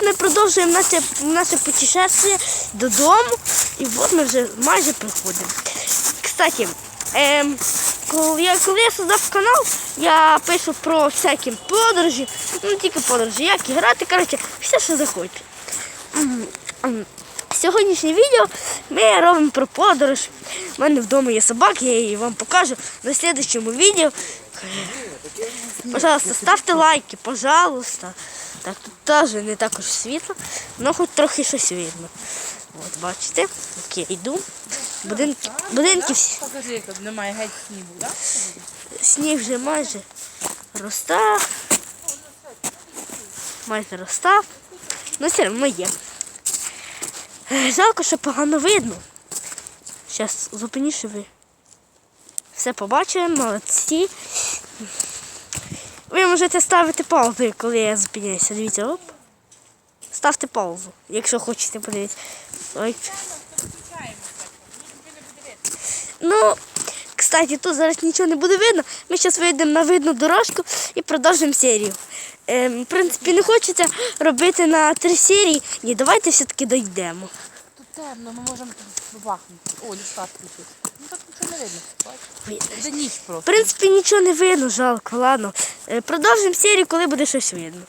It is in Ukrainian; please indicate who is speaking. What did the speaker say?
Speaker 1: Ось ми продовжуємо наше, наше путешествие додому. І от ми вже майже приходимо. Кстати, ем, коли, я, коли я создав канал, я пишу про всякі подорожі, ну тільки подорожі, як і грати, коротше, все, що захочете. М, м. Сьогоднішнє відео ми робимо про подорож. У мене вдома є собаки, я її вам покажу на слідчому відео. Пожалуйста, ставте лайки, пожалуйста. Так, тут теж не також світло, але хоч трохи щось видно. От бачите, як я йду. Будинки, будинки всі.
Speaker 2: Покажи, як немає геть снігу, так?
Speaker 1: Сніг вже майже розтав. Майже розтав. Ну все одно є. Е, Жалко, що погано видно. Зараз зупиніше ви. Все побачили, молодці. Ви можете ставити паузу, коли я зупиняюся. Дивіться, оп. Ставте паузу, якщо хочете подивитися. Ну, кстати, тут зараз нічого не буде видно. Ми зараз вийдемо на видну дорожку і продовжимо серію. Ем, в принципі, не хочеться робити на три серії. Ні, давайте все-таки дійдемо.
Speaker 2: Тут темно, ми можемо бахнути. О, ліска включити. Ну так нічого не видно. ніч
Speaker 1: В принципі, нічого не видно, жалко, ладно. Е, Продовжимо серію, коли буде щось видно.